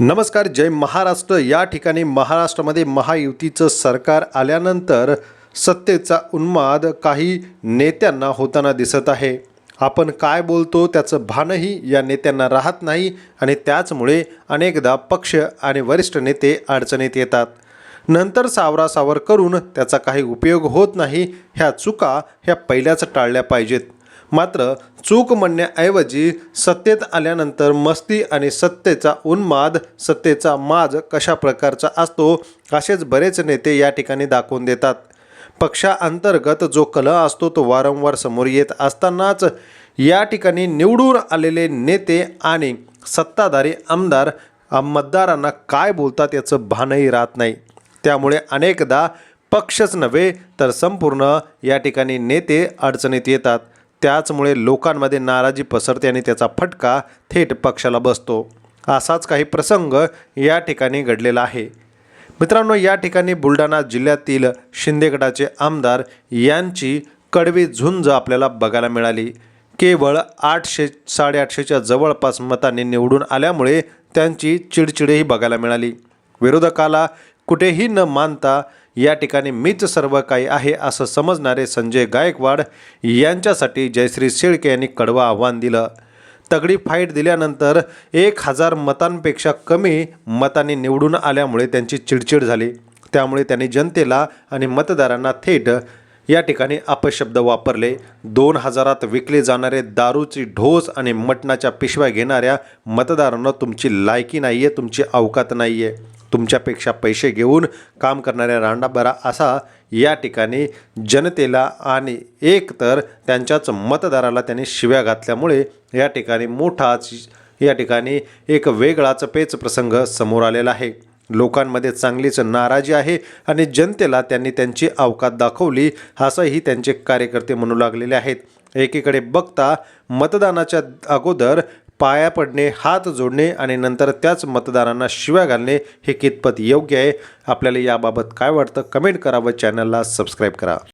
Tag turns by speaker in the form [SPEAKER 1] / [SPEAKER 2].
[SPEAKER 1] नमस्कार जय महाराष्ट्र. या ठिकाणी महाराष्ट्रामध्ये महायुतीचं सरकार आल्यानंतर सत्तेचा उन्माद काही नेत्यांना होताना दिसत आहे. आपण काय बोलतो त्याचं भानही या नेत्यांना राहत नाही आणि त्याचमुळे अनेकदा पक्ष आणि वरिष्ठ नेते अडचणीत येतात. नंतर सावरासावर करून त्याचा काही उपयोग होत नाही ह्या चुका ह्या पहिल्याच टाळल्या पाहिजेत. मात्र चूक म्हणण्याऐवजी सत्तेत आल्यानंतर मस्ती आणि सत्तेचा उन्माद सत्तेचा माज कशा प्रकारचा असतो असेच बरेच नेते या ठिकाणी दाखवून देतात. पक्षाअंतर्गत जो कलह असतो तो वारंवार समोर येत असतानाच या ठिकाणी निवडून आलेले नेते आणि सत्ताधारी आमदार मतदारांना काय बोलतात याचं भानही राहत नाही. त्यामुळे अनेकदा पक्षच नव्हे तर संपूर्ण या ठिकाणी नेते अडचणीत येतात. त्याचमुळे लोकांमध्ये नाराजी पसरते आणि त्याचा फटका थेट पक्षाला बसतो. असाच काही प्रसंग या ठिकाणी घडलेला आहे. मित्रांनो या ठिकाणी बुलढाणा जिल्ह्यातील शिंदे गटाचे आमदार यांची कडवी झुंज आपल्याला बघायला मिळाली. केवळ आठशे साडेआठशेच्या जवळपास मतांनी निवडून आल्यामुळे त्यांची चिडचिडही बघायला मिळाली. विरोधकाला कुठेही न मानता या ठिकाणी मीच सर्व काही आहे असं समजणारे संजय गायकवाड यांच्यासाठी जयश्री शेळके यांनी कडवं आव्हान दिलं. तगडी फाईट दिल्यानंतर एक हजार मतांपेक्षा कमी मतांनी निवडून आल्यामुळे त्यांची चिडचिड झाली. त्यामुळे त्यांनी जनतेला आणि मतदारांना थेट या ठिकाणी अपशब्द वापरले. दोन हजारात विकले जाणारे दारूची ढोस आणि मटणाच्या पिशव्या घेणाऱ्या मतदारांना तुमची लायकी नाही आहे तुमची अवकात नाही आहे तुमच्यापेक्षा पैसे घेऊन काम करणाऱ्या रांडाबरा असा या ठिकाणी जनतेला आणि एक तर त्यांच्याच मतदाराला त्यांनी शिव्या घातल्यामुळे या ठिकाणी मोठाच या ठिकाणी एक वेगळाच पेच प्रसंग समोर आलेला आहे. लोकांमध्ये चांगलीच नाराजी आहे आणि जनतेला त्यांनी त्यांची अवकात दाखवली असंही त्यांचे कार्यकर्ते म्हणू लागलेले आहेत. एकीकडे बघता मतदानाच्या अगोदर पाया पडणे हात जोडणे आणि नंतर त्याच मतदारांना शिव्या घालणे हे कितपत योग्य आहे? आपल्याला याबाबत काय वाटतं? कमेंट करा व चॅनलला सबस्क्राईब करा.